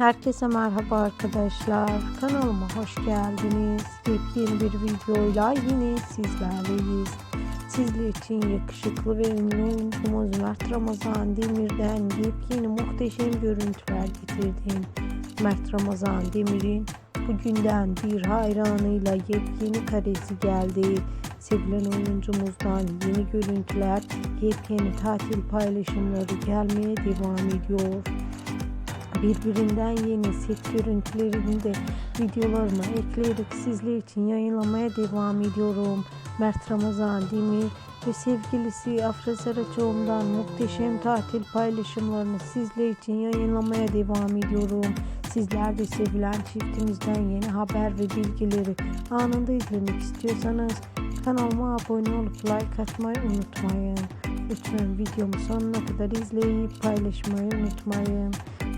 Herkese merhaba arkadaşlar. Kanalıma hoş geldiniz. Yepyeni bir videoyla yine sizlerleyiz. Sizler için yakışıklı ve ünlü oyuncumuz Mert Ramazan Demir'den yepyeni muhteşem görüntüler getirdim. Mert Ramazan Demir'in bugünden bir hayranıyla yepyeni karesi geldi. Sevilen oyuncumuzdan yeni görüntüler, yepyeni tatil paylaşımları gelmeye devam ediyor birbirinden yeni set görüntülerini de videolarıma ekleyerek sizler için yayınlamaya devam ediyorum. Mert Ramazan Demir ve sevgilisi Afra Saraçoğlu'ndan muhteşem tatil paylaşımlarını sizler için yayınlamaya devam ediyorum. Sizler de sevilen çiftimizden yeni haber ve bilgileri anında izlemek istiyorsanız kanalıma abone olup like atmayı unutmayın. Lütfen videomu sonuna kadar izleyip paylaşmayı unutmayın.